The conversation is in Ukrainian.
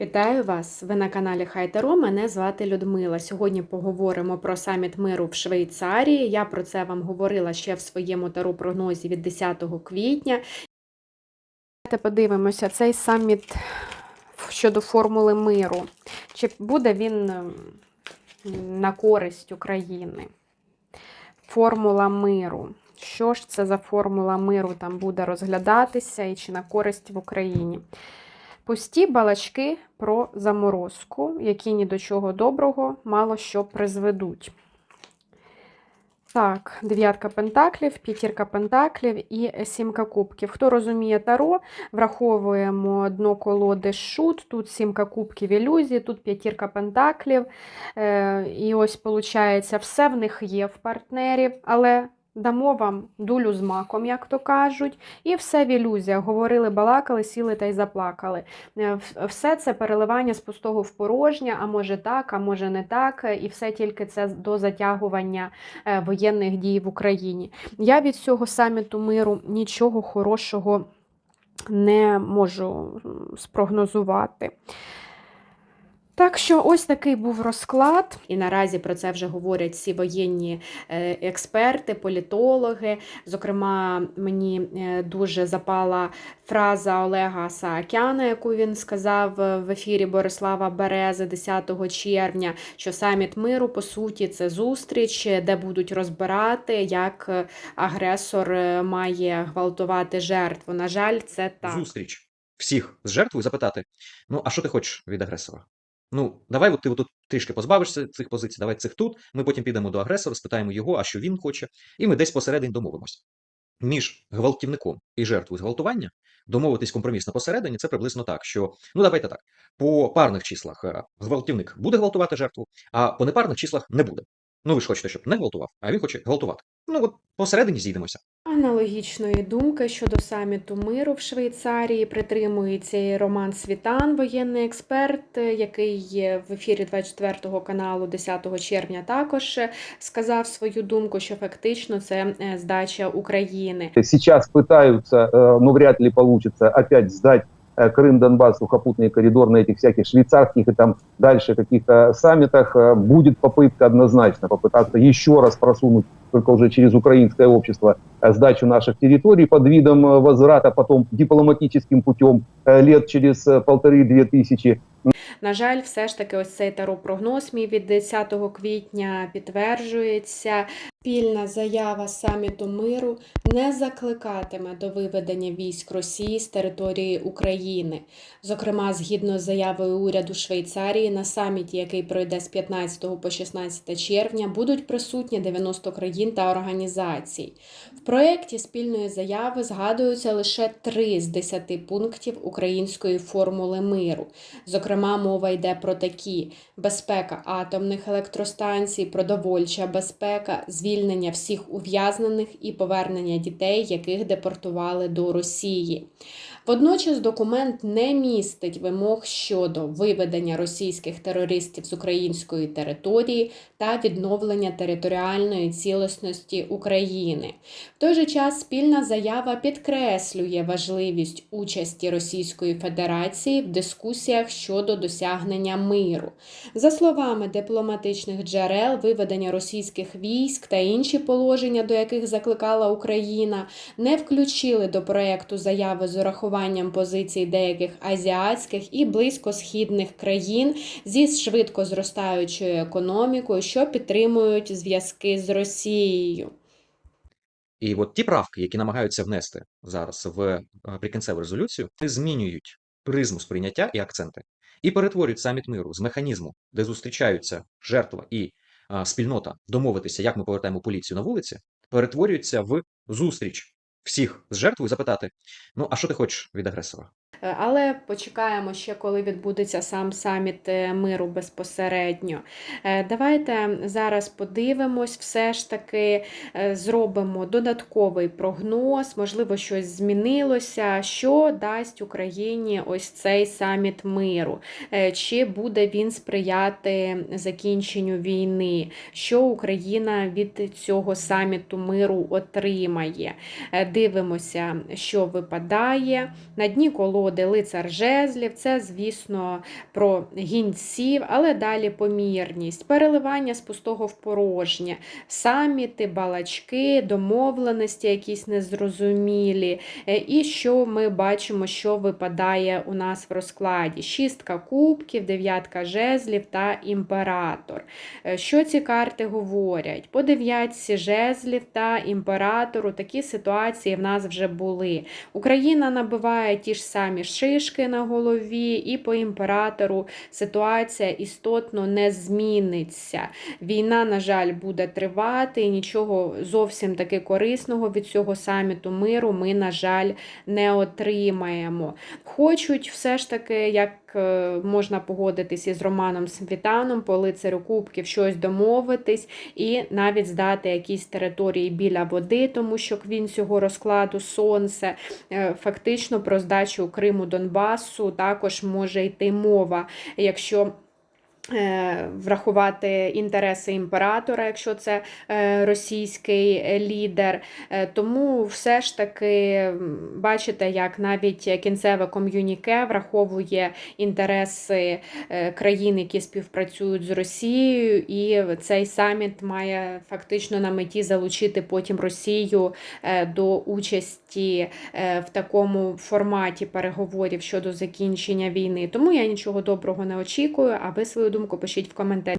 Вітаю вас! Ви на каналі Хайтеро. Мене звати Людмила. Сьогодні поговоримо про саміт миру в Швейцарії. Я про це вам говорила ще в своєму тару прогнозі від 10 квітня. Давайте подивимося цей саміт щодо формули миру. Чи буде він ем, на користь України? Формула миру. Що ж це за формула миру там буде розглядатися і чи на користь в Україні? Пусті балачки про заморозку, які ні до чого доброго мало що призведуть. Так, дев'ятка пентаклів, п'ятірка пентаклів і сімка кубків. Хто розуміє таро, враховуємо дно колоди шут, тут сімка кубків ілюзії, тут п'ятірка пентаклів. Е, і ось, виходить, все в них є в партнерів, але дамо вам дулю з маком, як то кажуть, і все в ілюзіях. Говорили, балакали, сіли та й заплакали. Е, Все це переливання з пустого в порожнє, а може так, а може не так, і все тільки це до затягування е, воєнних дій в Україні. Я від цього саміту миру нічого хорошого не можу спрогнозувати. Так що ось такий був розклад, і наразі про це вже говорять всі воєнні е, експерти, політологи. Зокрема, мені е, дуже запала фраза Олега Саакяна, яку він сказав е, в ефірі Борислава Берези 10 червня, що саміт миру по суті це зустріч, де будуть розбирати, як агресор має гвалтувати жертву. На жаль, це так. зустріч всіх з жертвою запитати: ну, а що ти хочеш від агресора? Ну, давай от ти тут трішки позбавишся цих позицій, давай цих тут. Ми потім підемо до агресора, спитаємо його, а що він хоче, і ми десь посередині домовимося. Між гвалтівником і жертвою зґвалтування домовитись компромісно посередині це приблизно так, що ну давайте так. По парних числах е, гвалтівник буде гвалтувати жертву, а по непарних числах не буде. Ну ви ж хочете, щоб не гвалтував, а він хоче гвалтувати. Ну от посередині зійдемося. Аналогічної думки щодо саміту миру в Швейцарії притримується і Роман Світан, воєнний експерт, який є в ефірі 24 каналу 10 червня також е, сказав свою думку, що фактично це е, здача України. Сейчас пытаются, э, но вряд ли получится, опять сдать э, Крым, Донбасс, сухопутный коридор на этих всяких швейцарских и там дальше каких-то саммитах. Э, Будет попытка однозначно попытаться еще раз просунуть, только уже через украинское общество, э, сдачу наших территорий под видом э, возврата потом дипломатическим путем э, лет через э, полторы-две тысячи На жаль, все ж таки, ось цей таро-прогноз мій від 10 квітня підтверджується. Спільна заява саміту миру не закликатиме до виведення військ Росії з території України. Зокрема, згідно з заявою уряду Швейцарії, на саміті, який пройде з 15 по 16 червня, будуть присутні 90 країн та організацій. В проєкті спільної заяви згадуються лише три з 10 пунктів української формули миру. Зокрема, мова йде про такі: безпека атомних електростанцій, продовольча безпека, звільнення всіх ув'язнених і повернення дітей, яких депортували до Росії. Водночас документ не містить вимог щодо виведення російських терористів з української території та відновлення територіальної цілісності України. В той же час спільна заява підкреслює важливість участі Російської Федерації в дискусіях щодо досягнення миру. За словами дипломатичних джерел, виведення російських військ та інші положення, до яких закликала Україна, не включили до проекту заяви з урахуванням позицій деяких азіатських і близькосхідних країн зі швидко зростаючою економікою, що підтримують зв'язки з Росією. І от ті правки, які намагаються внести зараз в е, прикінцеву резолюцію, змінюють призму сприйняття і акценти, і перетворюють саміт миру з механізму, де зустрічаються жертва і а, спільнота домовитися, як ми повертаємо поліцію на вулиці, перетворюються в зустріч всіх з жертвою запитати: ну а що ти хочеш від агресора? Е, Але почекаємо ще, коли відбудеться сам саміт е, миру безпосередньо. Е, Давайте зараз подивимось, все ж таки зробимо додатковий прогноз, можливо, щось змінилося. Що дасть Україні ось цей саміт миру? Чи буде він сприяти закінченню війни? Що Україна від цього саміту миру отримає? Дивимося, що випадає. На дні колоди колоди лицар жезлів. Це, звісно, про гінців, але далі помірність, переливання з пустого в порожнє, саміти, балачки, домовленості якісь незрозумілі. Е, І що ми бачимо, що випадає у нас в розкладі: шістка кубків, дев'ятка жезлів та імператор. Е, Що ці карти говорять? По дев'ятці жезлів та імператору такі ситуації в нас вже були. Україна набиває ті ж самі шишки на голові, і по імператору ситуація істотно не зміниться. Війна, на жаль, буде тривати, і нічого зовсім таки корисного від цього саміту миру ми, на жаль, не отримаємо. Хочуть все ж таки, як е, можна погодитись із Романом Світаном, по лицарю Кубків щось домовитись і навіть здати якісь території біля води, тому що він цього розкладу сонце. Е, Фактично про здачу Криму Донбасу також може йти мова, якщо врахувати інтереси імператора, якщо це е, російський е, лідер. Е, Тому все ж таки бачите, як навіть кінцеве ком'юніке враховує інтереси е, країн, які співпрацюють з Росією, і цей саміт має фактично на меті залучити потім Росію е, до участі е, в такому форматі переговорів щодо закінчення війни. Тому я нічого доброго не очікую. А ви свою думку пишіть в коментарі.